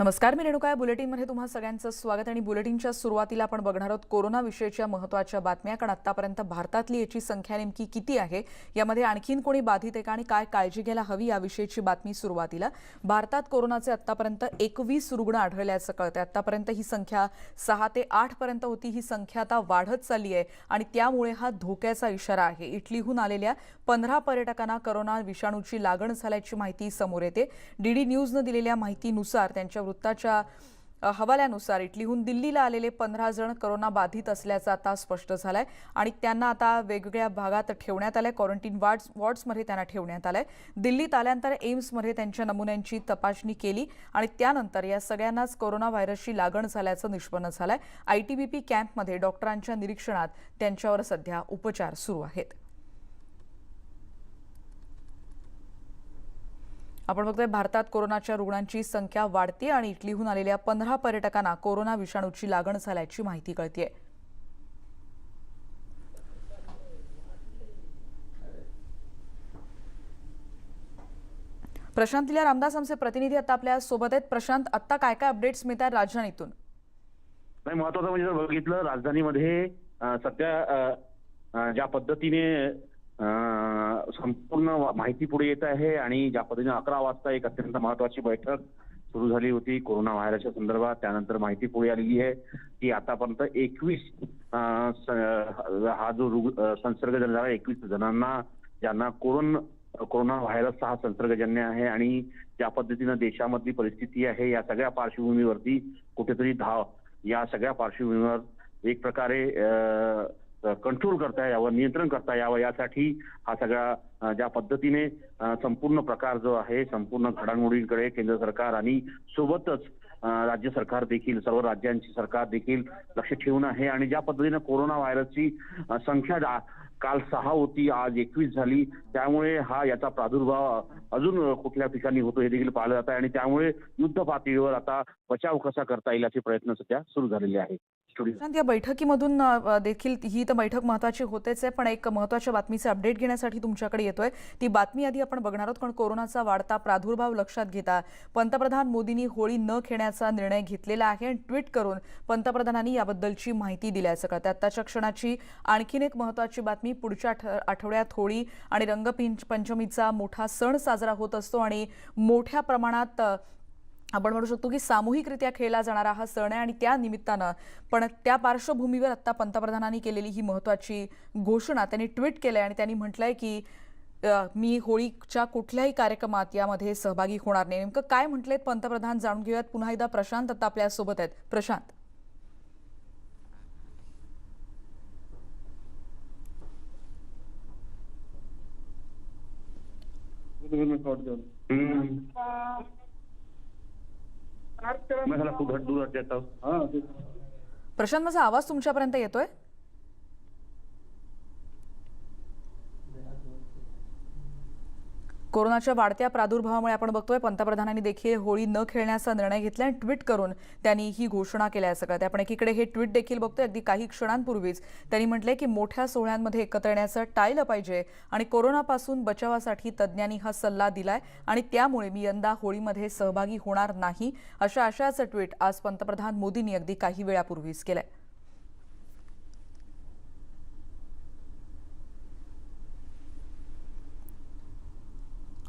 नमस्कार मी रेणुका. या बुलेटिनमध्ये तुम्हा सगळ्यांचं स्वागत आणि बुलेटिनच्या सुरुवातीला आपण बघणार आहोत कोरोना विषयीच्या महत्त्वाच्या बातम्या कारण आतापर्यंत भारतातली याची संख्या नेमकी किती आहे? यामध्ये आणखीन कोणी बाधित आहे का आणि काय काळजी घ्यायला हवी याविषयीची बातमी सुरुवातीला. भारतात कोरोनाचे आतापर्यंत एकवीस रुग्ण आढळल्याचं कळतंय. आतापर्यंत ही संख्या सहा ते आठ पर्यंत होती. ही संख्या आता वाढत चालली आहे आणि त्यामुळे हा धोक्याचा इशारा आहे. इटलीहून आलेल्या पंधरा पर्यटकांना करोना विषाणूची लागण झाल्याची माहिती समोर येते. डीडी न्यूजनं दिलेल्या माहितीनुसार त्यांच्या वृत्ताच्या हवाल्यानुसार इटलीहून दिल्लीला आलेले पंधरा जण करोना बाधित असल्याचं आता स्पष्ट झालंय आणि त्यांना आता वेगवेगळ्या भागात ठेवण्यात आलंय. क्वारंटीन वॉर्ड्स वॉर्ड्समध्ये त्यांना ठेवण्यात आलंय. दिल्लीत आल्यानंतर एम्समध्ये त्यांच्या नमुन्यांची तपासणी केली आणि त्यानंतर या सगळ्यांनाच कोरोना व्हायरसची लागण झाल्याचं निष्पन्न झालंय. आयटीबीपी कॅम्पमध्ये डॉक्टरांच्या निरीक्षणात त्यांच्यावर सध्या उपचार सुरू आहेत. आपण बघतोय भारतात कोरोनाच्या रुग्णांची संख्या वाढते आणि इटलीहून आलेल्या पंधरा पर्यटकांना कोरोना विषाणूची लागण झाल्याची माहिती कळतीये. प्रशांत दिल्या रामदास आमचे प्रतिनिधी आता आपल्यासोबत आहेत. प्रशांत आता काय काय अपडेट्स मिळतात राजधानीतून? नाही महत्वाचं म्हणजे जर बघितलं राजधानीमध्ये सध्या ज्या पद्धतीने संपूर्ण माहिती पुढे येत आहे आणि ज्या पद्धतीने अकरा वाजता एक अत्यंत महत्वाची बैठक सुरू झाली होती कोरोना व्हायरसच्या संदर्भात त्यानंतर माहिती पुढे आलेली आहे की आतापर्यंत एकवीस हा जो संसर्ग झाला एकवीस जणांना ज्यांना कोरोना कोरोना व्हायरसचा हा संसर्गजन्य आहे आणि ज्या पद्धतीनं देशामधली परिस्थिती आहे या सगळ्या पार्श्वभूमीवरती कुठेतरी धाव या सगळ्या पार्श्वभूमीवर एक प्रकारे कंट्रोल करता यावं नियंत्रण करता यावं यासाठी हा सगळा ज्या पद्धतीने संपूर्ण प्रकार जो आहे संपूर्ण घडामोडींकडे केंद्र सरकार आणि सोबतच राज्य सरकार देखील सर्व राज्यांची सरकार देखील लक्ष ठेवून आहे. आणि ज्या पद्धतीने कोरोना व्हायरसची संख्या काल सहा होती आज एकवीस झाली त्यामुळे हा याचा प्रादुर्भाव अजून कुठल्या ठिकाणी होतो हे देखील पाहिलं जात आहे. आणि त्यामुळे युद्ध पातळीवर आता बचाव कसा करता येईल याचे प्रयत्न सध्या सुरू झालेले आहेत. या बैठकीमधून देखील ही तर बैठक महत्वाची होतेच आहे पण एक महत्त्वाच्या बातमीचे अपडेट घेण्यासाठी तुमच्याकडे येतोय. ती बातमी आधी आपण बघणार आहोत कारण कोरोनाचा वाढता प्रादुर्भाव लक्षात घेता. पंतप्रधान मोदींनी होळी न खेळण्याचा निर्णय घेतलेला आहे आणि ट्विट करून पंतप्रधानांनी याबद्दलची माहिती दिल्याचं कळतं आत्ताच्या क्षणाची आणखीन एक महत्वाची बातमी पुढच्या आठ- आठवड्यात होळी आणि रंगपंचमीचा पंचमीचा मोठा सण साजरा होत असतो आणि मोठ्या प्रमाणात आपण म्हणू शकतो की सामूहिकरित्या खेळला जाणारा हा सण आहे आणि त्या निमित्तानं पण त्या पार्श्वभूमीवर आता पंतप्रधानांनी केलेली ही महत्वाची घोषणा त्यांनी ट्विट केलंय आणि त्यांनी म्हटलंय की मी होळीच्या कुठल्याही कार्यक्रमात यामध्ये सहभागी होणार नाही. नेमकं काय म्हटलेत पंतप्रधान जाणून घेऊयात. पुन्हा एकदा प्रशांत आता आपल्यासोबत आहेत. प्रशांत. दूर हूं. प्रशांत माझा आवाज तुमच्यापर्यंत येतोय कोरोनाच्या वाढत्या प्रादुर्भावामुळे आपण बघतोय पंतप्रधानांनी देखील होळी न खेळण्याचा निर्णय घेतला आणि ट्विट करून त्यांनी ही घोषणा केली आहे सगळ्यात. आपण एकीकडे हे ट्विट देखील बघतोय अगदी काही क्षणांपूर्वीच. त्यांनी म्हटलंय की मोठ्या सोहळ्यांमध्ये एकत्र येण्याचं टाळलं पाहिजे आणि कोरोनापासून बचावासाठी तज्ज्ञांनी हा सल्ला दिलाय आणि त्यामुळे मी यंदा होळीमध्ये सहभागी होणार नाही अशा आशयाचं ट्विट आज पंतप्रधान मोदींनी अगदी काही वेळापूर्वीच केलंय.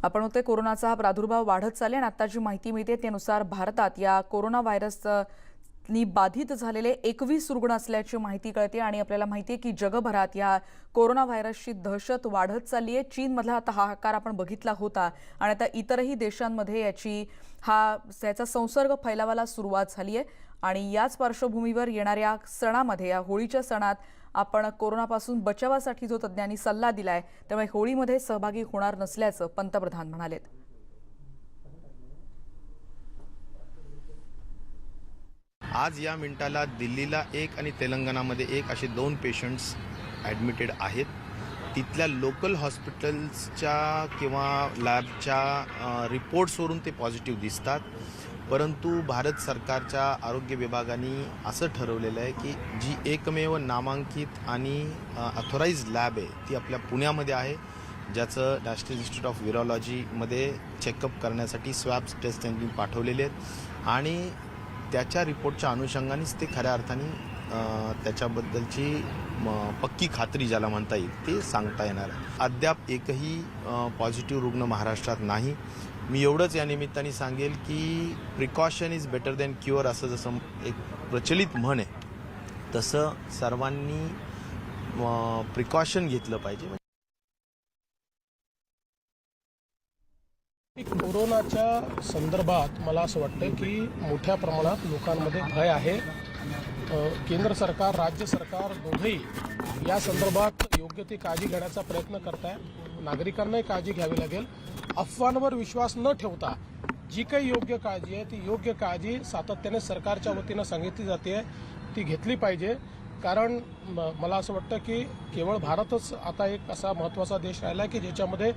आपण होते कोरोनाचा हा प्रादुर्भाव वाढत चालले आणि आता जी माहिती मिळते त्यानुसार भारतात या कोरोना व्हायरसनी बाधित झालेले एकवीस रुग्ण असल्याची माहिती कळते आणि आपल्याला माहिती आहे की जगभरात या कोरोना व्हायरसची दहशत वाढत चालली आहे चीनमधला आता हाहाकार आपण बघितला होता आणि आता इतरही देशांमध्ये याची हा याचा संसर्ग फैलावायला सुरुवात झाली आहे आणि याच पार्श्वभूमीवर येणाऱ्या सणामध्ये या होळीच्या सणात आपण कोरोनापासून बचावासाठी जो तज्ज्ञांनी सल्ला दिला आहे त्यामुळे होळीमध्ये सहभागी होणार नसल्याचं पंतप्रधान म्हणालेत. आज या मिनिटाला दिल्लीला एक आणि तेलंगणामध्ये एक असे दोन पेशंट्स ॲडमिटेड आहेत. तिथल्या लोकल हॉस्पिटल्सच्या किंवा लॅबच्या रिपोर्ट्सवरून ते पॉझिटिव्ह दिसतात. परंतु भारत सरकारच्या आरोग्य विभागाने असं ठरवलेलं आहे की जी एकमेव नामांकित आणि अथोराईज लॅब आहे ती आपल्या पुण्यामध्ये आहे ज्याचं नॅशनल इन्स्टिट्यूट ऑफ विरॉलॉजीमध्ये चेकअप करण्यासाठी स्वॅब्स टेस्ट त्यांनी पाठवलेले आहेत. आणि त्याच्या रिपोर्टच्या अनुषंगानेच ते खऱ्या अर्थाने त्याच्याबद्दलची पक्की खात्री ज्याला म्हणता येईल ते सांगता येणार आहे. अद्याप एकही पॉझिटिव्ह रुग्ण महाराष्ट्रात नाही. मी एवढंच या निमित्ताने सांगेल की precaution is better than cure असं जसं एक प्रचलित म्हण आहे. तसं सर्वांनी प्रिकॉशन घेतलं पाहिजे. कोरोनाच्या संदर्भात मला असं वाटतं की मोठ्या प्रमाणात लोकांमध्ये भय आहे. केंद्र सरकार राज्य सरकार दोघेही या संदर्भात योग्य ती काळजी घेण्याचा प्रयत्न करत आहे नागरिकांनाही काळजी घ्यावी लागेल. अफवांवर विश्वास न ठेवता जी काही योग्य काळजी आहे ती योग्य काळजी सातत्याने सरकारच्या वतीनं सांगितली जाते. ती घेतली पाहिजे. कारण म- मला असं वाटतं की केवळ भारतच आता एक असा महत्त्वाचा देश राहिला आहे की ज्याच्यामध्ये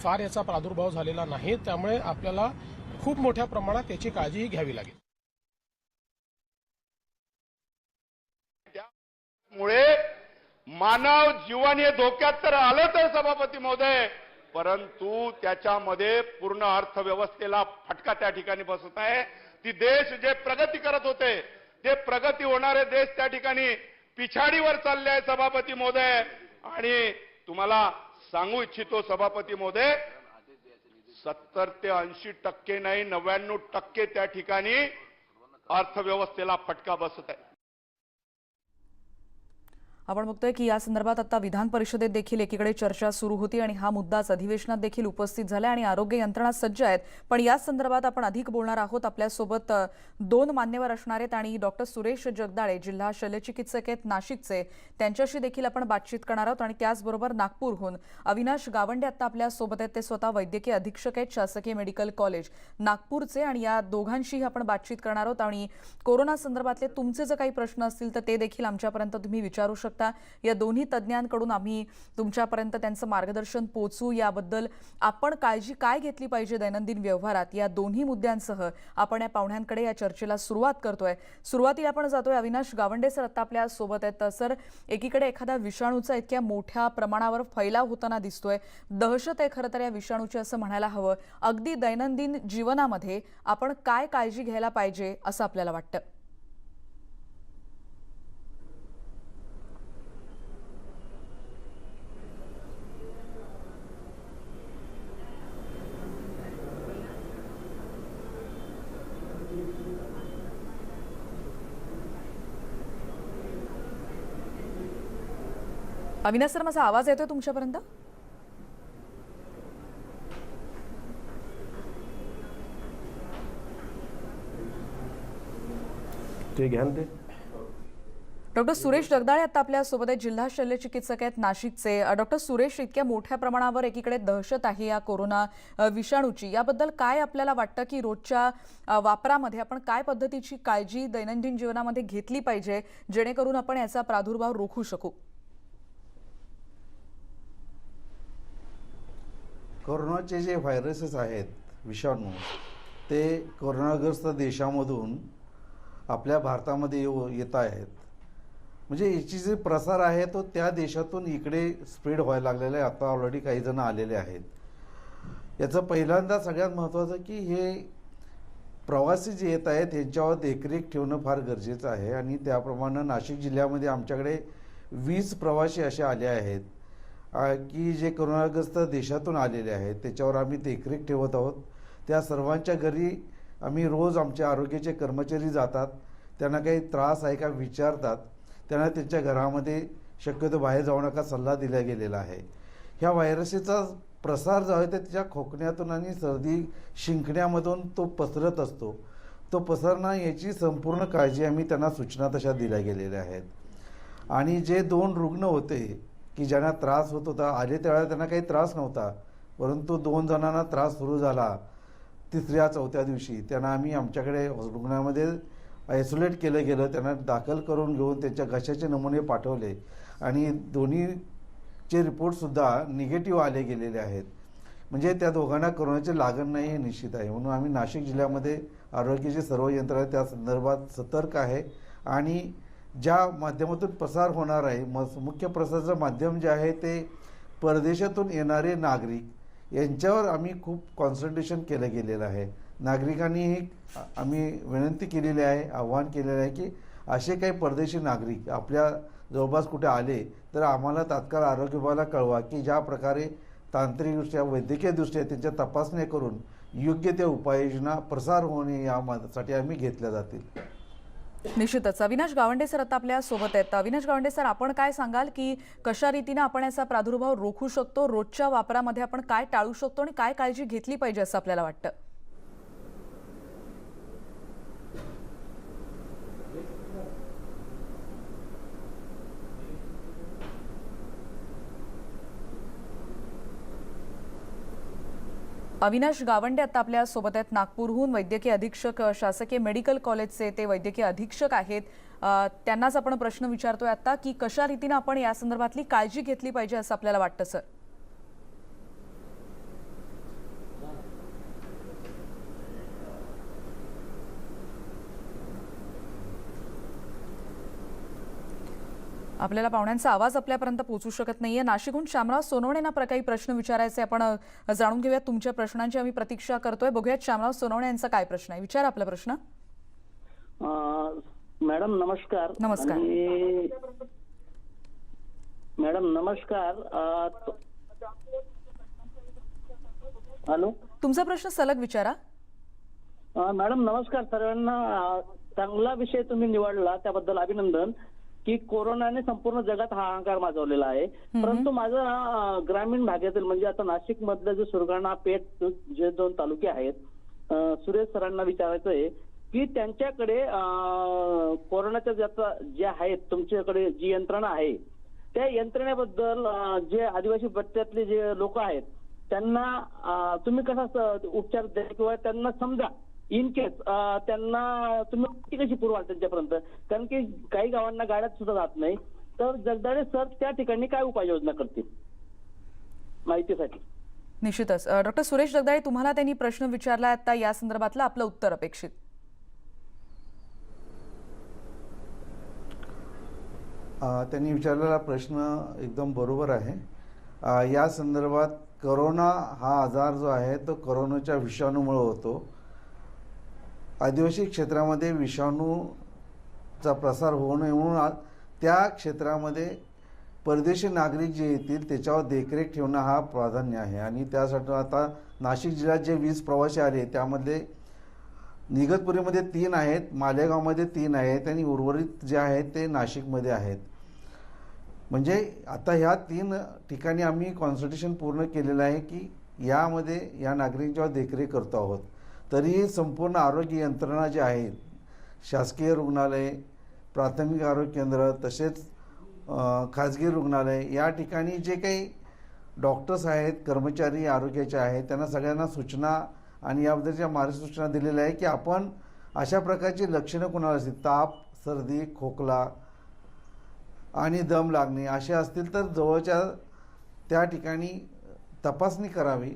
फार याचा प्रादुर्भाव झालेला नाही. त्यामुळे आपल्याला खूप मोठ्या प्रमाणात याची काळजीही घ्यावी लागेल. मुळे मानव जीवन हे धोक्यात तर आलं तर सभापती महोदय परंतु त्याच्यामध्ये पूर्ण अर्थव्यवस्थेला फटका त्या ठिकाणी बसत आहे. ती देश जे प्रगती करत होते ते प्रगती होणारे देश त्या ठिकाणी पिछाडीवर चालले आहे सभापती महोदय. आणि तुम्हाला सांगू इच्छितो सभापती महोदय सत्तर ते ऐंशी टक्के नाही नव्याण्णव टक्के त्या ठिकाणी अर्थव्यवस्थेला फटका बसत आहे. आपण बघतोय की या संदर्भात आता विधान परिषदेत देखील एकीकडे चर्चा सुरू होती आणि हा मुद्दाच अधिवेशनात देखील उपस्थित झाला आणि आरोग्य यंत्रणा सज्ज आहेत. पण या संदर्भात आपण अधिक बोलणार आहोत. आपल्यासोबत दोन मान्यवर असणार आहेत आणि डॉक्टर सुरेश जगदाळे जिल्हा शल्यचिकित्सक आहेत नाशिकचे. त्यांच्याशी देखील आपण बातचीत करणार आहोत आणि त्याचबरोबर नागपूरहून अविनाश गावंडे आता आपल्यासोबत आहेत. ते स्वतः वैद्यकीय अधीक्षक आहेत शासकीय मेडिकल कॉलेज नागपूरचे आणि या दोघांशीही आपण बातचीत करणार आहोत. आणि कोरोना संदर्भातले तुमचे जर काही प्रश्न असतील तर ते देखील आमच्यापर्यंत तुम्ही विचारू शकता. या दोन्ही तज्ज्ञांकडून आम्ही तुमच्यापर्यंत त्यांचं मार्गदर्शन पोचू याबद्दल आपण काळजी काय घेतली पाहिजे दैनंदिन व्यवहारात? या दोन्ही मुद्द्यांसह आपण या पाहुण्यांकडे या चर्चेला सुरुवात करतोय. सुरुवातीला आपण जातोय अविनाश गावंडे सर आता आपल्यासोबत आहेत. सर एकीकडे एखादा विषाणूचा इतक्या मोठ्या प्रमाणावर फैलाव होताना दिसतोय. दहशत आहे खरं तर या विषाणूची असं म्हणायला हवं. अगदी दैनंदिन जीवनामध्ये आपण काय काळजी घ्यायला पाहिजे असं आपल्याला वाटतं? अविनाश सर माझा आवाज येतोय तुमच्यापर्यंत? ते घ्या ते. डॉक्टर सुरेश जगदाळे आता आपल्यासोबत आहेत जिल्हा शल्य चिकित्सक आहेत नाशिकचे. डॉक्टर सुरेश इतक्या मोठ्या प्रमाणावर एकीकडे दहशत आहे या कोरोना विषाणूची. याबद्दल काय आपल्याला वाटतं की रोजच्या वापरामध्ये आपण काय पद्धतीची काळजी दैनंदिन जीवनामध्ये घेतली पाहिजे जेणेकरून आपण याचा प्रादुर्भाव रोखू शकू? कोरोनाचे जे व्हायरसेस आहेत विषाणू ते कोरोनाग्रस्त देशामधून आपल्या भारतामध्ये येऊ येत आहेत. म्हणजे याची जे प्रसार आहे तो त्या देशातून इकडे स्प्रेड व्हायला लागलेला आहे. आता ऑलरेडी काही जण आलेले आहेत. याचं पहिल्यांदा सगळ्यात महत्त्वाचं की हे प्रवासी जे येत आहेत यांच्यावर देखरेख ठेवणं फार गरजेचं आहे. आणि त्याप्रमाणे नाशिक जिल्ह्यामध्ये आमच्याकडे वीस प्रवासी असे आले आहेत. की जे कोरोनाग्रस्त देशातून आलेले आहेत त्याच्यावर आम्ही देखरेख ठेवत आहोत. त्या सर्वांच्या घरी आम्ही रोज आमचे आरोग्याचे कर्मचारी जातात. त्यांना काही त्रास आहे का विचारतात. त्यांना त्यांच्या घरामध्ये शक्यतो बाहेर जाऊ नका सल्ला दिला गेलेला आहे. ह्या व्हायरसचा प्रसार जो आहे ते त्याच्या खोकण्यातून आणि सर्दी शिंकण्यामधून तो पसरत असतो. तो पसरणं याची संपूर्ण काळजी आम्ही त्यांना सूचना तशा दिल्या गेलेल्या आहेत. आणि जे दोन रुग्ण होते की ज्यांना त्रास होत होता आले त्यावेळेला त्यांना काही त्रास नव्हता परंतु दोन जणांना त्रास सुरू झाला तिसऱ्या चौथ्या दिवशी. त्यांना आम्ही आमच्याकडे रुग्णामध्ये आयसोलेट केलं गेलं त्यांना दाखल करून घेऊन त्यांच्या घशाचे नमुने पाठवले. आणि दोन्हीचे रिपोर्टसुद्धा निगेटिव्ह आले गेलेले आहेत. म्हणजे त्या दोघांना कोरोनाची लागण नाही हे निश्चित आहे. म्हणून आम्ही नाशिक जिल्ह्यामध्ये आरोग्याची सर्व यंत्रणा त्या संदर्भात सतर्क आहे. आणि ज्या माध्यमातून प्रसार होणार आहे म मुख्य प्रसाराचं माध्यम जे आहे ते परदेशातून येणारे नागरिक यांच्यावर आम्ही खूप कॉन्सन्ट्रेशन केलं गेलेलं आहे. नागरिकांनीही आम्ही विनंती केलेली आहे आव्हान केलेलं आहे की असे काही परदेशी नागरिक आपल्या जवळपास कुठे आले तर आम्हाला तात्काळ आरोग्य विभागाला कळवा की ज्या प्रकारे तांत्रिकदृष्ट्या वैद्यकीयदृष्ट्या त्यांच्या तपासण्या करून योग्य त्या उपाययोजना प्रसार होणे यासाठी आम्ही घेतल्या जातील. निश्चितच. अविनाश गावंडे सर आता आपल्यासोबत आहेत. अविनाश गावंडे सर आपण काय सांगाल की कशा रीतीने आपण याचा प्रादुर्भाव रोखू शकतो? रोजच्या वापरामध्ये आपण काय टाळू शकतो आणि काय काळजी घेतली पाहिजे असं आपल्याला वाटतं? अविनाश गावंडे आता आपल्यासोबत आहेत. नागपूरहून वैद्यकीय अधीक्षक शासकीय मेडिकल कॉलेजचे ते वैद्यकीय अधीक्षक आहेत. त्यांनाच आपण प्रश्न विचारतोय आता की कशा रीतीनं आपण या संदर्भातली काळजी घेतली पाहिजे असं आपल्याला वाटतं सर? आपल्याला पाहुण्यांचा आवाज आपल्यापर्यंत पोहोचू शकत नाहीये. नाशिकहून श्यामराव सोनवणे यांना काही प्रश्न विचारायचे आपण जाणून घेऊयात तुमच्या प्रश्नांची. आम्ही प्रतीक्षा करतोय. बघूयात श्यामराव सोनवणे यांचा काय प्रश्न आहे. विचार आपला प्रश्न. मॅडम नमस्कार. नमस्कार. मॅडम नमस्कार. हॅलो? तुमचा प्रश्न सलग विचारा. मॅडम नमस्कार. सर्वांना चांगला विषय तुम्ही निवडला. त्याबद्दल अभिनंदन. की कोरोनाने संपूर्ण जगात हा अहंकार माजवलेला आहे. परंतु माझं ग्रामीण भागातील म्हणजे आता नाशिक मधलं जे सुरगाणा पेठ जे दोन तालुके आहेत सुरेश सरांना विचारायचं आहे की त्यांच्याकडे कोरोनाच्या ज्याचा जे आहेत तुमच्याकडे जी यंत्रणा आहे त्या यंत्रणेबद्दल जे आदिवासी पट्ट्यातले जे लोक आहेत त्यांना तुम्ही कसा उपचार द्या किंवा त्यांना समजा इन केस त्यांना तुम्ही कशी पुरवाल त्यांच्यापर्यंत? कारण की काही गावांना गाड्यात सुद्धा जात नाही. तर जगदाळे सर त्या ठिकाणी काय उपाययोजना करतील? माहितीसाठी. निश्चितच. डॉक्टर सुरेश जगदाळे तुम्हाला त्यांनी प्रश्न विचारला आता या संदर्भातलं आपलं उत्तर अपेक्षित. अ, त्यांनी विचारलेला प्रश्न एकदम बरोबर आहे. या संदर्भात करोना हा आजार जो आहे तो करोनाच्या विषाणूमुळे होतो. आदिवासी क्षेत्रामध्ये विषाणूचा प्रसार होऊ नये म्हणून त्या क्षेत्रामध्ये परदेशी नागरिक जे येतील त्याच्यावर देखरेख ठेवणं हा प्राधान्य आहे. आणि त्यासाठी आता नाशिक जिल्ह्यात जे वीस प्रवासी आले त्यामध्ये निगतपुरीमध्ये तीन आहेत मालेगावमध्ये तीन आहेत आणि उर्वरित जे आहेत ते नाशिकमध्ये आहेत. म्हणजे आता ह्या तीन ठिकाणी आम्ही कॉन्सल्टेशन पूर्ण केलेलं आहे की यामध्ये या नागरिकांच्यावर देखरेख करतो आहोत. तरीही संपूर्ण आरोग्य यंत्रणा जी आहे शासकीय रुग्णालय प्राथमिक आरोग्य केंद्र तसेच खाजगी रुग्णालय या ठिकाणी जे काही डॉक्टर्स आहेत कर्मचारी आरोग्याचे आहेत त्यांना सगळ्यांना सूचना आणि याबद्दलच्या मार्गसूचना दिलेल्या आहे की आपण अशा प्रकारची लक्षणं कोणाला असतील? ताप सर्दी खोकला आणि दम लागणे असे असतील तर जवळच्या त्या ठिकाणी तपासणी करावी.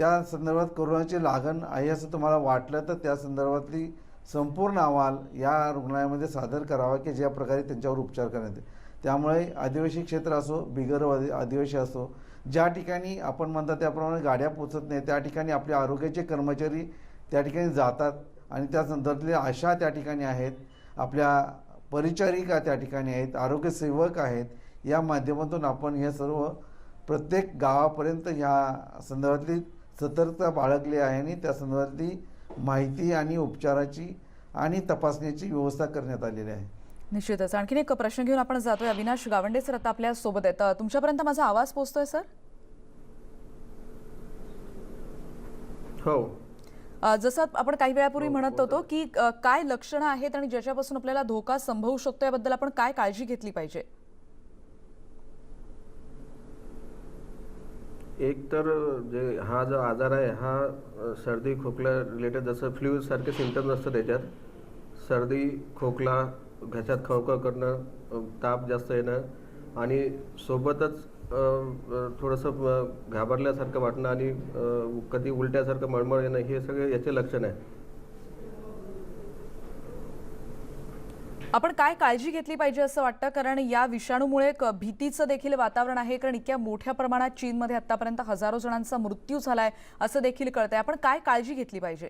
त्या संदर्भात कोरोनाची लागण आहे असं तुम्हाला वाटलं तर त्या संदर्भातली संपूर्ण अहवाल या रुग्णालयामध्ये सादर करावा की ज्या प्रकारे त्यांच्यावर उपचार करण्यात येईल त्यामुळे आदिवासी क्षेत्र असो बिगर आदिवासी असो ज्या ठिकाणी आपण म्हणता त्याप्रमाणे गाड्या पोचत नाही त्या ठिकाणी आपले आरोग्याचे कर्मचारी त्या ठिकाणी जातात आणि त्या संदर्भातल्या आशा त्या ठिकाणी आहेत आपल्या परिचारिका त्या ठिकाणी आहेत आरोग्यसेवक आहेत या माध्यमातून आपण हे सर्व प्रत्येक गावापर्यंत ह्या संदर्भातली सतर्कता बाळगली आहे आणि त्या संदर्भातली माहिती आणि उपचाराची आणि तपासणीची व्यवस्था करण्यात आलेली आहे. निश्चितच. आणखीन एक प्रश्न घेऊन आपण जातोय. अविनाश गावंडे सर आता आपल्यासोबत आहेत. तुमच्यापर्यंत माझा आवाज पोहोचतोय सर? हो. जसं आपण काही वेळापूर्वी म्हणत होतो की काय लक्षणं आहेत आणि ज्याच्यापासून आपल्याला धोका संभवू शकतो याबद्दल आपण काय काळजी घेतली पाहिजे? एक तर जे हा जो आजार आहे हा सर्दी खोकला रिलेटेड जसं फ्ल्यूसारखे सिमटम्स असतं त्याच्यात. सर्दी खोकला घशात खवखव करणं ताप जास्त येणं आणि सोबतच थोडंसं घाबरल्यासारखं वाटणं आणि कधी उलट्यासारखं मळमळ येणं हे सगळे याचे लक्षण आहे. आपण काय काळजी घेतली पाहिजे असं वाटतं? कारण या विषाणूमुळे एक भीतीचं देखील वातावरण आहे. कारण इतक्या मोठ्या प्रमाणात चीनमध्ये आतापर्यंत हजारो जणांचा मृत्यू झालाय असं देखील कळतंय. आपण काय काळजी घेतली पाहिजे?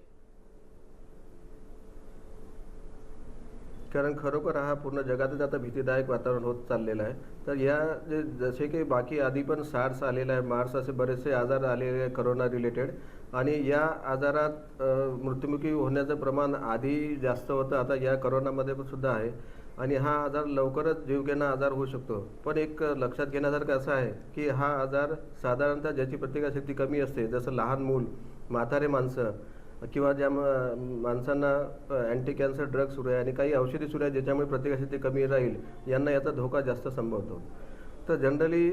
कारण खरोखर हा पूर्ण जगातच आता भीतीदायक वातावरण होत चाललेलं आहे. तर या जे जसे की बाकी आधी पण सार्स आलेला आहे. मार्स असे बरेचसे आजार आलेले आहे करोना रिलेटेड आणि या आजारात मृत्युमुखी होण्याचं प्रमाण आधी जास्त होतं आता या करोनामध्ये पण सुद्धा आहे. आणि हा आजार लवकरच जीवघेणा आजार होऊ शकतो. पण एक लक्षात घेण्यासारखं असं आहे की हा आजार साधारणतः ज्याची प्रतिकारशक्ती कमी असते जसं लहान मूल म्हातारे माणसं किंवा ज्या माणसांना अँटी कॅन्सर ड्रग सुरू आहे आणि काही औषधी सुरू आहे ज्याच्यामुळे प्रतिकारशक्ती कमी राहील यांना याचा धोका जास्त संभवतो. तर जनरली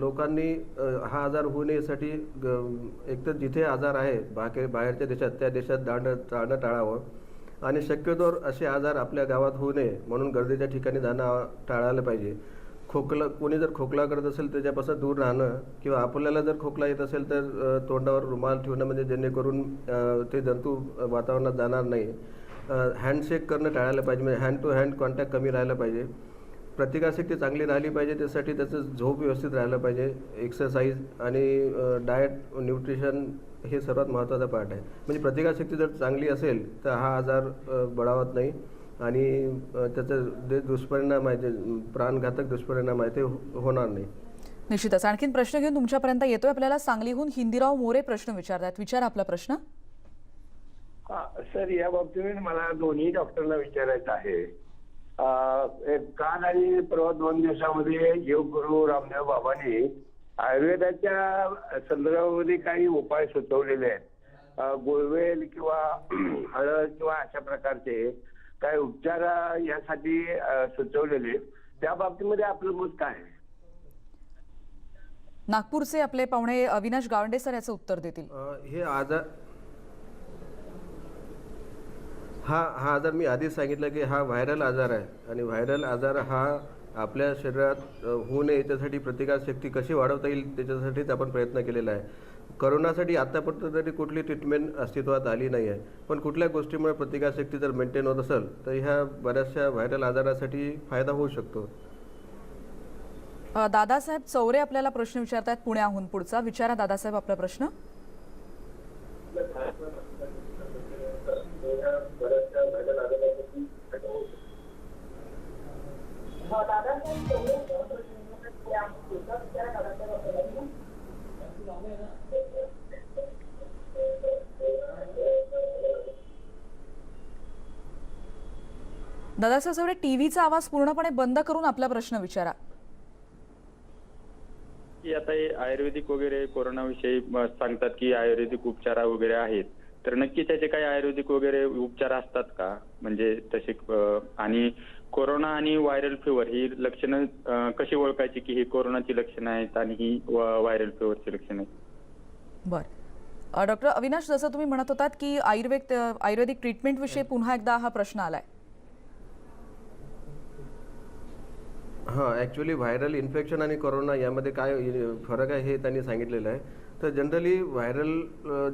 लोकांनी हा आजार होऊ नये यासाठी एकतर जिथे आजार आहे बाकी बाहेरच्या देशात त्या देशात जाणं जाणं टाळावं. आणि शक्यतोवर असे आजार आपल्या गावात होऊ नये म्हणून गर्दीच्या ठिकाणी जाणं टाळायला पाहिजे. खोकला कोणी जर खोकला करत असेल त्याच्यापासून दूर राहणं किंवा आपल्याला जर खोकला येत असेल तर तोंडावर रुमाल ठेवणं म्हणजे जेणेकरून ते जंतू वातावरणात जाणार नाही. हँडशेक करणं टाळायला पाहिजे म्हणजे हँड टू हँड कॉन्टॅक्ट कमी राहायला पाहिजे. प्रतिकारशक्ती चांगली राहिली पाहिजे त्यासाठी त्याचं झोप व्यवस्थित राहायला पाहिजे एक्सरसाइज आणि डाएट न्यूट्रिशन हे सर्वात महत्त्वाचा पार्ट आहे. म्हणजे प्रतिकारशक्ती जर चांगली असेल तर हा आजार बळावत नाही. आणि त्याचं जे दुष्परिणाम आहे जे प्राणघातक दुष्परिणाम आहे ते होणार नाही. निश्चितच. आणखीन प्रश्न घेऊन तुमच्यापर्यंत येतोय. आपल्याला सांगलीहून हिंदीराव मोरे प्रश्न विचारतात. विचारा आपला प्रश्न. हा, सर या बाबतीत मला दोन्ही डॉक्टरला विचारायचं आहे. अं, एक काल आणि परवा दोन दिवसामध्ये योगगुरु रामदेव बाबांनी आयुर्वेदाच्या संदर्भामध्ये काही उपाय सुचवलेले आहेत. गुळवेल किंवा हळद किंवा अशा प्रकारचे काही उपचार यासाठी सुचवलेले त्या बाबतीमध्ये आपलं मत काय आहे? नागपूरचे आपले पाहुणे अविनाश गावंडे सर याचं उत्तर देतील. हे आजार हा हा आजार मी आधीच सांगितलं की हा व्हायरल आजार आहे आणि व्हायरल आजार हा आपल्या शरीरात होऊ नये याच्यासाठी प्रतिकारशक्ती कशी वाढवता येईल त्याच्यासाठीच आपण प्रयत्न केलेला आहे. करोनासाठी आत्तापर्यंत तरी कुठली ट्रीटमेंट अस्तित्वात आली नाही आहे पण कुठल्या गोष्टीमुळे प्रतिकारशक्ती जर मेंटेन होत असेल तर ह्या बऱ्याचशा व्हायरल आजारासाठी फायदा होऊ शकतो. दादासाहेब चौरे आपल्याला प्रश्न विचारतात पुण्याहून पुढचा. विचारा दादासाहेब आपला प्रश्न. दादा चौरे टीव्हीचा आवाज पूर्णपणे बंद करून आपला प्रश्न विचारा. की आता हे आयुर्वेदिक वगैरे कोरोनाविषयी सांगतात की आयुर्वेदिक उपचार वगैरे आहेत. तर नक्की त्याचे काही आयुर्वेदिक वगैरे उपचार असतात का? म्हणजे तसे आणि कोरोना आणि व्हायरल फिवर ही लक्षणं अ, कशी ओळखायची की ही कोरोनाची लक्षणं आहेत आणि ही व्हायरल फिवरची लक्षणं आहेत? बर. अ, डॉक्टर अविनाश जसं तुम्ही म्हणत होतात की आयुर्वेद आयुर्वेदिक ट्रीटमेंट विषयी पुन्हा एकदा हा प्रश्न आलाय. हां ॲक्च्युली व्हायरल इन्फेक्शन आणि कोरोना यामध्ये काय फरक आहे हे त्यांनी सांगितलेलं आहे. तर जनरली व्हायरल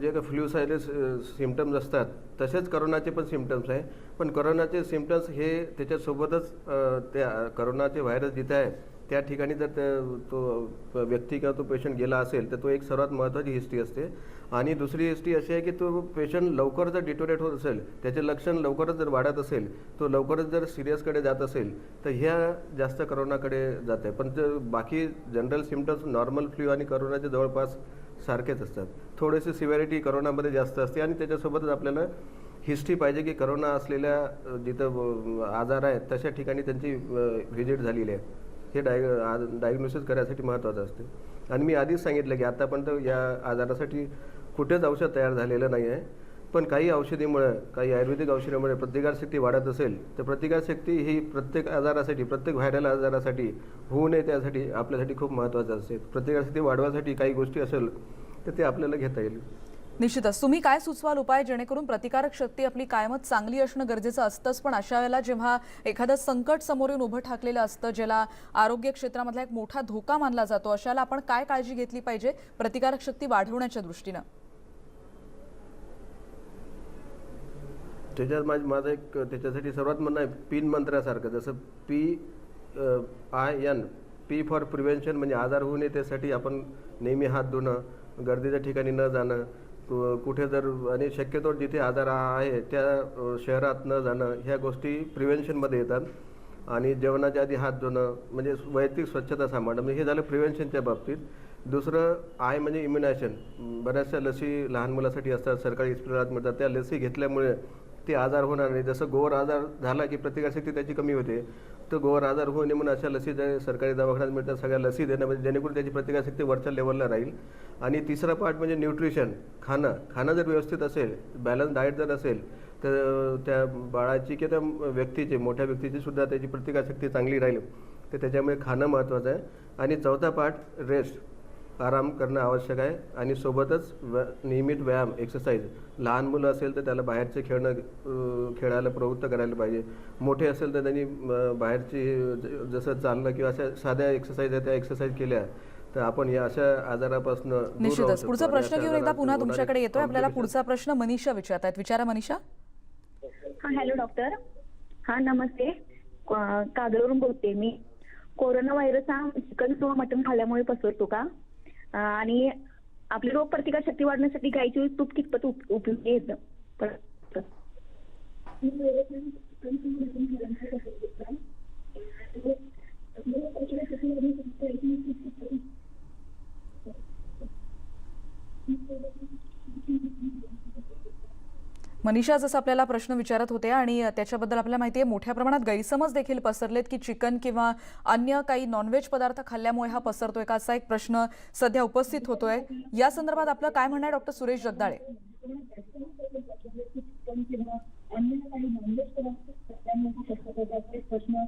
जे काही फ्लू सारखे सिमटम्स असतात तसेच करोनाचे पण सिमटम्स आहे. पण करोनाचे सिमटम्स हे त्याच्यासोबतच त्या करोनाचे व्हायरस जिथे आहे त्या ठिकाणी जर त्या- तो व्यक्ती किंवा तो पेशंट गेला असेल तर तो एक सर्वात महत्त्वाची हिस्ट्री असते. आणि दुसरी हिस्ट्री अशी आहे की तो पेशंट लवकर जर डिटोरेट होत असेल त्याचे लक्षण लवकरच जर वाढत असेल तो लवकरच जर सिरियसकडे जात असेल तर ह्या जास्त करोनाकडे जात आहे. पण जर बाकी जनरल सिमटम्स नॉर्मल फ्लू आणि करोनाच्या जवळपास सारखेच असतात. थोडेसे सिव्हिरिटी करोनामध्ये जास्त असते आणि त्याच्यासोबतच आपल्याला हिस्ट्री पाहिजे की करोना असलेल्या जिथं आजार आहेत तशा ठिकाणी त्यांची व्हिजिट झालेली आहे. हे डाय डायग्नोसिस करायसाठी महत्त्वाचं असते. आणि मी आधीच सांगितलं की आतापर्यंत या आजारासाठी कुठेच औषध तयार झालेलं नाही आहे. पण काही औषधीमुळे काही आयुर्वेदिक औषधामुळे प्रतिकारशक्ती वाढत असेल तर प्रतिकारशक्ती ही प्रत्येक आजारासाठी प्रत्येक व्हायरल आजारासाठी होऊ नये त्यासाठी आपल्यासाठी खूप महत्त्वाचं असते. प्रतिकारशक्ती वाढवासाठी काही गोष्टी असेल तर ते आपल्याला घेता येईल. निश्चितच. तुम्ही काय सुचवाल उपाय? जेणेकरून प्रतिकारक शक्ती आपली कायमच चांगली असणं गरजेचं असतंच पण अशा वेळेला जेव्हा एखादं संकट समोर येऊन उभं ठाकलेलं असतं ज्याला आरोग्य क्षेत्रामधला एक मोठा धोका मानला जातो अशाला आपण काय काळजी घेतली पाहिजे? प्रतिकारक शक्ती वाढवण्याच्या दृष्टीनं. त्याच्यात माझ माझं एक त्याच्यासाठी सर्वात म्हणणं आहे पिन मंत्रासारखं. जसं P I N P for prevention म्हणजे आजार होऊ नये त्यासाठी आपण नेहमी हात धुणं गर्दीच्या ठिकाणी न जाणं कुठे जर आणि शक्यतो जिथे आजार आहे त्या शहरात न जाणं ह्या गोष्टी प्रिव्हेन्शनमध्ये येतात. आणि जेवणाच्या आधी हात धुणं म्हणजे वैयक्तिक स्वच्छता सांभाळणं म्हणजे हे झालं प्रिव्हेन्शनच्या बाबतीत. दुसरं आय म्हणजे इम्युनायझेशन बऱ्याचशा लसी लहान मुलासाठी असतात सरकारी इस्पितळात मिळतात त्या लसी घेतल्यामुळे ते आजार होणार नाही. जसं गोवर आजार झाला की प्रतिकारशक्ती त्याची कमी होते. तर गोवर आजार होऊ नये म्हणून अशा लसी ज्या सरकारी दवाखान्यात मिळतात सगळ्या लसी देणं म्हणजे जेणेकरून त्याची प्रतिकारशक्ती वरच्या लेवलला राहील. आणि तिसरा पार्ट म्हणजे न्यूट्रिशन खाणं. खाणं जर व्यवस्थित असेल बॅलन्स डाएट जर असेल तर त्या बाळाची किंवा त्या व्यक्तीची मोठ्या व्यक्तीची सुद्धा त्याची प्रतिकारशक्ती चांगली राहील. तर त्याच्यामुळे खाणं महत्त्वाचं आहे. आणि चौथा पार्ट रेस्ट आराम करणं आवश्यक आहे. आणि सोबतच व्या नियमित व्यायाम एक्सरसाइज लहान मुलं असेल तर त्याला बाहेरचे खेळणं खेळायला प्रवृत्त करायला पाहिजे. मोठे असेल तर त्यांनी बाहेरची जसं चालणं किंवा अशा साध्या एक्सरसाइज आहे त्या एक्सरसाइज केल्या तर आपण या अशा आजारापासून निश्चितच. पुढचा प्रश्न घेऊन एकदा पुन्हा तुमच्याकडे येतोय. आपल्याला पुढचा प्रश्न मनीषा विचारतायत. विचारा मनीषा. हा हॅलो डॉक्टर. हा नमस्ते. क- कागलवरून बोलते मी. कोरोना व्हायरस हा चिकन किंवा मटण खाल्ल्यामुळे पसरतो का? आणि आपली रोग प्रतिकार शक्ती वाढण्यासाठी गायीचे तूप कितपत उपयोगी येतं. मनीषा जसं आपल्याला प्रश्न विचारत होते आणि त्याच्याबद्दल आपल्याला माहिती आहे मोठ्या प्रमाणात गैरसमज देखील पसरलेत की चिकन किंवा अन्य काही नॉनव्हेज पदार्थ खाल्ल्यामुळे हा पसरतोय का? असा एक प्रश्न सध्या उपस्थित होतोय. या संदर्भात आपलं काय म्हणणं आहे डॉक्टर सुरेश जगदाळे? प्रश्न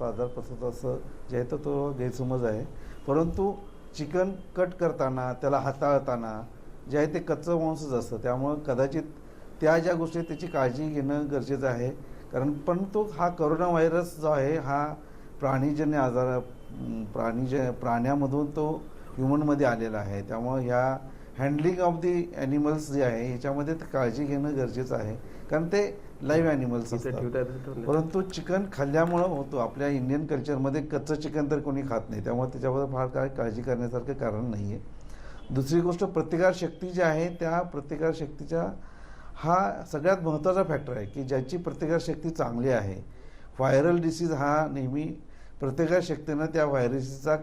तो आजार पसरतो असं जे आहे तर तो गैरसमज आहे. परंतु चिकन कट करताना त्याला हाताळताना जे आहे ते कच्चं मांसच असतं. त्यामुळं कदाचित त्या ज्या गोष्टी त्याची काळजी घेणं गरजेचं आहे. कारण पण तो हा करोना व्हायरस जो आहे हा प्राणीजन्य आजार अं, प्राणीज प्राण्यामधून तो ह्युमनमध्ये आलेला आहे. त्यामुळं ह्या हँडलिंग ऑफ दी ॲनिमल्स जे आहे ह्याच्यामध्ये काळजी घेणं गरजेचं आहे. कारण ते लाईव्ह ॲनिमल्स असतात. परंतु चिकन खाल्ल्यामुळं होतो. आपल्या इंडियन कल्चरमध्ये कच्चं चिकन तर कोणी खात नाही. त्यामुळे त्याच्याबद्दल फार काय काळजी करण्यासारखं कारण नाही आहे दुसरी गोष्ट प्रतिकारशक्ती जी आहे त्या प्रतिकारशक्तीच्या हा सगळ्यात महत्त्वाचा फॅक्टर आहे की ज्याची प्रतिकारशक्ती चांगली आहे. व्हायरल डिसीज हा नेहमी प्रतिकारशक्तीनं त्या व्हायरसचा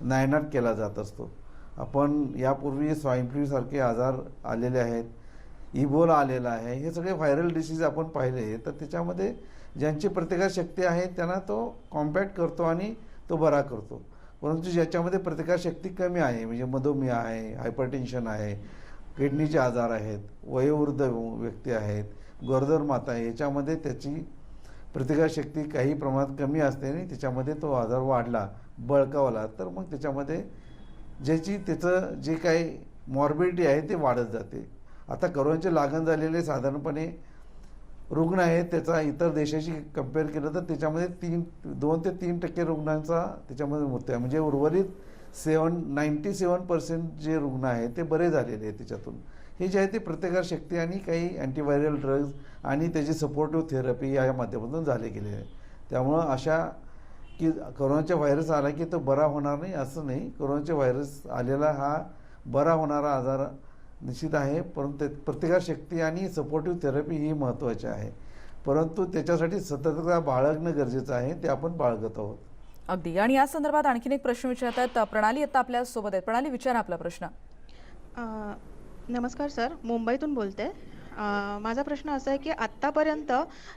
नायनाट केला जात असतो. आपण यापूर्वी स्वाईन फ्लूसारखे आजार आलेले आहेत. इबोला आलेला आहे हे सगळे व्हायरल डिसीज आपण पाहिले तर त्याच्यामध्ये ज्यांची प्रतिकारशक्ती आहे त्यांना तो कॉम्पॅक्ट करतो आणि तो बरा करतो. परंतु ज्याच्यामध्ये प्रतिकारशक्ती कमी आहे म्हणजे मधुमेह आहे हायपरटेन्शन आहे किडनीचे आजार आहेत वयोवृद्ध व्यक्ती आहेत गरोदर माता आहे याच्यामध्ये त्याची प्रतिकारशक्ती काही प्रमाणात कमी असते आणि त्याच्यामध्ये तो आजार वाढला बळकावला तर मग त्याच्यामध्ये ज्याची त्याचं जे काही मॉर्बिडिटी आहे ते वाढत जाते. आता करोनाची लागण झालेले साधारणपणे रुग्ण आहेत त्याचा इतर देशाशी कंपेअर केलं तर त्याच्यामध्ये तीन दोन ते तीन टक्के रुग्णांचा त्याच्यामध्ये मृत्यू आहे. म्हणजे उर्वरित सेवन नाईन्टी सेवन पर्सेंट जे रुग्ण आहेत ते बरे झालेले आहेत त्याच्यातून. हे जे आहे ते प्रतिकारशक्ती आणि काही अँटीव्हायरल ड्रग्ज आणि त्याची सपोर्टिव्ह थेरपी या माध्यमातून झाले गेले आहे. त्यामुळं अशा की करोनाचा व्हायरस आला की तो बरा होणार नाही असं नाही. करोनाचा व्हायरस आलेला हा बरा होणारा आजार निश्चित आहे. परंतु ते प्रतिकारशक्ती आणि सपोर्टिव्ह थेरपी ही महत्त्वाची आहे. परंतु त्याच्यासाठी सतर्कता बाळगणं गरजेचं आहे. ते आपण बाळगत आहोत. अगदी. आणि या संदर्भात आणखीन एक प्रश्न विचारतात. प्रणाली आता आपल्यासोबत आहेत. प्रणाली विचारा आपला प्रश्न. नमस्कार सर. मुंबईतून बोलते. माझा प्रश्न असा आहे की आत्तापर्यंत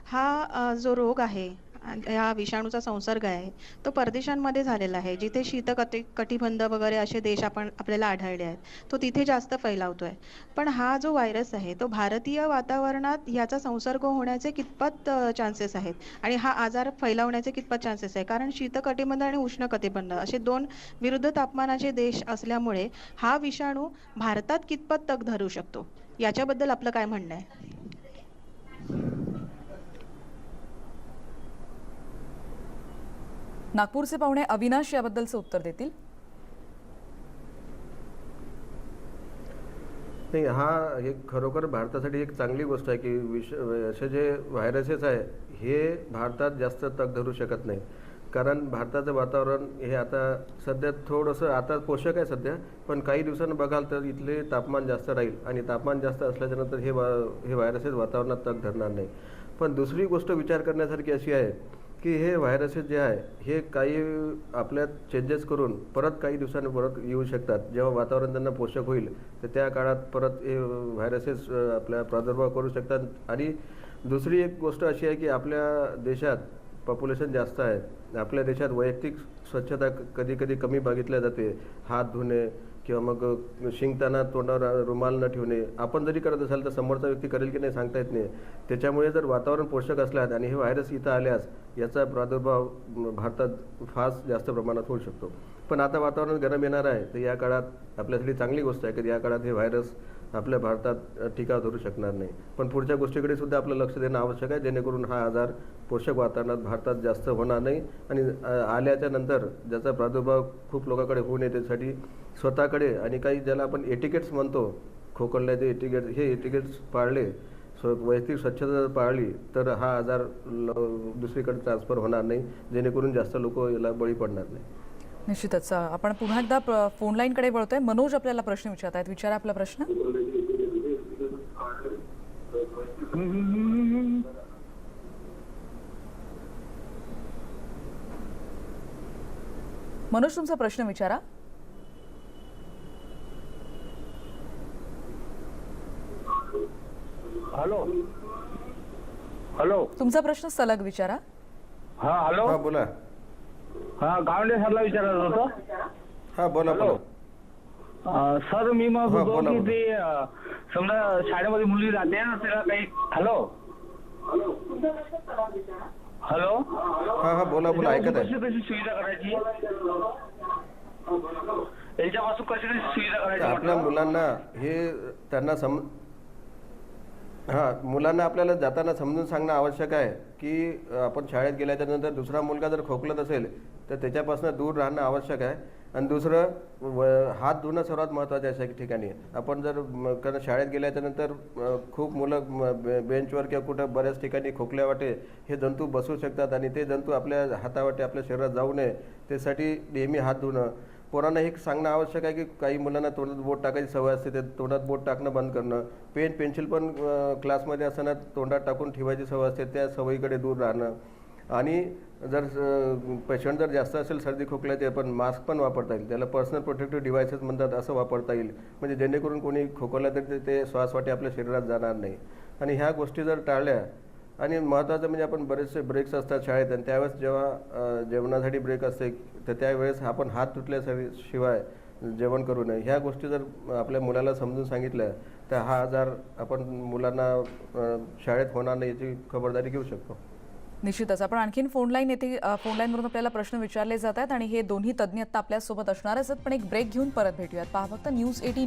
हा जो रोग आहे हा विषाणूचा संसर्ग आहे तो परदेशांमध्ये झालेला आहे जिथे शीतकटी कटिबंध वगैरे असे देश आपण आपल्याला आढळले आहेत तो तिथे जास्त फैलावतोय. पण हा जो व्हायरस आहे तो भारतीय वातावरणात याचा संसर्ग होण्याचे कितपत चान्सेस आहेत? आणि हा आजार फैलावण्याचे कितपत चान्सेस आहे? कारण शीतकटिबंध आणि उष्ण कटिबंध असे दोन विरुद्ध तापमानाचे देश असल्यामुळे हा विषाणू भारतात कितपत तग धरू शकतो? याच्याबद्दल आपलं काय म्हणणं आहे? नागपूरचे पाहुणे अविनाश याबद्दलचं उत्तर देतील. नाही हा एक खरोखर भारतासाठी एक चांगली गोष्ट आहे की विष असे जे व्हायरसेस आहे हे भारतात जास्त तग धरू शकत नाही. कारण भारताचं वातावरण हे आता सध्या थोडंसं आता पोषक आहे सध्या पण काही दिवसांनी बघाल तर इथले तापमान जास्त राहील आणि तापमान जास्त असल्याच्यानंतर हे वा हे व्हायरसेस वातावरणात तग धरणार नाही. पण दुसरी गोष्ट विचार करण्यासारखी अशी आहे की हे व्हायरसेस जे आहे हे काही आपल्यात चेंजेस करून परत काही दिवसांनी परत येऊ शकतात. जेव्हा वातावरण त्यांना पोषक होईल तर त्या काळात परत हे व्हायरसेस आपल्या प्रादुर्भाव करू शकतात. आणि दुसरी एक गोष्ट अशी आहे की आपल्या देशात पॉप्युलेशन जास्त आहे. आपल्या देशात वैयक्तिक स्वच्छता कधी कधी कमी बघितल्या जाते. हात धुणे किंवा मग शिंकताना तोंडावर रुमाल न ठेवणे. आपण जरी करत असाल तर समोरचा व्यक्ती करेल की नाही सांगता येत नाही. त्याच्यामुळे जर वातावरण पोषक असल्यास आणि हे व्हायरस इथं आल्यास याचा प्रादुर्भाव भारतात फास्ट जास्त प्रमाणात होऊ शकतो. पण आता वातावरण गरम येणार आहे तर या काळात आपल्यासाठी चांगली गोष्ट आहे की या काळात हे व्हायरस आपल्या भारतात टीका धरू शकणार नाही. पण पुढच्या गोष्टीकडे सुद्धा आपलं लक्ष देणं आवश्यक आहे जेणेकरून हा आजार पोषक वातावरणात भारतात जास्त होणार नाही आणि आल्याच्यानंतर ज्याचा प्रादुर्भाव खूप लोकांकडे होऊ नये त्यासाठी स्वतःकडे आणि काही ज्याला आपण एटिकेट्स म्हणतो खोकल्याचे एटिकेट हे एटिकेट्स पाळले स्व वैयक्तिक स्वच्छता जर पाळली तर हा आजार ल- दुसरीकडे ट्रान्सफर होणार नाही जेणेकरून जास्त लोक याला बळी पडणार नाही. निश्चितच. आपण पुन्हा एकदा फोन लाईनकडे वळतोय. मनोज आपल्याला प्रश्न विचारत आहेत विचारा आपला प्रश्न. मनोज तुमचा प्रश्न विचारा. हॅलो. हॅलो. तुमचा प्रश्न सलग विचारा. हा हॅलो. हा बोला. हा गावंडे सरला विचारायचं होतं. हा बोला बोला. अं, सर मी मग हा, होतो बोला, की बोला. ते अं, समजा शाळेमध्ये मुली राहते ना त्याला काही हॅलो. हॅलो. हा हा बोला बोला ऐकत आहे. कशी कशी सुविधा करायची? यांच्यापासून कशी कशी सुविधा तर करायची आपल्या म्हटलं? मुलांना हे त्यांना सम हां मुलांना आपल्याला जाताना समजून सांगणं आवश्यक आहे की आपण शाळेत गेल्याच्यानंतर दुसरा मुलगा जर खोकलत असेल तर त्याच्यापासून दूर राहणं आवश्यक आहे. आणि दुसरं व- हात धुणं सर्वात महत्त्वाचं अशा ठिकाणी. आपण जर कारण शाळेत गेल्याच्यानंतर खूप मुलं बे- बेंचवर किंवा कुठं बऱ्याच ठिकाणी खोकल्या वाटे हे जंतू बसू शकतात आणि ते जंतू आपल्या हातावाटे आपल्या शरीरात जाऊ नये. त्यासाठी नेहमी हात धुणं. पोरांना हे सांगणं आवश्यक आहे की काही मुलांना तोंडात बोट टाकायची सवय असते ते तोंडात बोट टाकणं बंद करणं. पेन पेन्सिल पण क्लासमध्ये असताना तोंडात टाकून ठेवायची सवय असते त्या सवयीकडे दूर राहणं. आणि जर पेशंट जर जास्त असेल सर्दी खोकल्याचे पण मास्क पण वापरता येईल. त्याला पर्सनल प्रोटेक्टिव्ह डिव्हायसेस म्हणतात असं वापरता येईल. म्हणजे जेणेकरून कोणी खोकला तरी ते- ते श्वासवाटे आपल्या शरीरात जाणार नाही. आणि ह्या गोष्टी जर टाळल्या आणि महत्त्वाचं म्हणजे आपण बरेचसे ब्रेक्स असतात शाळेत आणि त्यावेळेस जेव्हा जेवणासाठी ब्रेक असते तर त्यावेळेस आपण हात धुतल्याशिवाय शिवाय जेवण करू नये. ह्या गोष्टी जर आपल्या मुलाला समजून सांगितल्या तर हा आजार आपण मुलांना शाळेत होणार नाही याची खबरदारी घेऊ शकतो. निश्चितच. आपण आणखीन फोन लाईन येथे फोनलाईनवरून फोन आपल्याला प्रश्न विचारले जात आहेत आणि हे दोन्ही तज्ज्ञ आता आपल्यासोबत असणारच आहेत. पण एक ब्रेक घेऊन परत भेटूयात. पहा फक्त न्यूज एटीन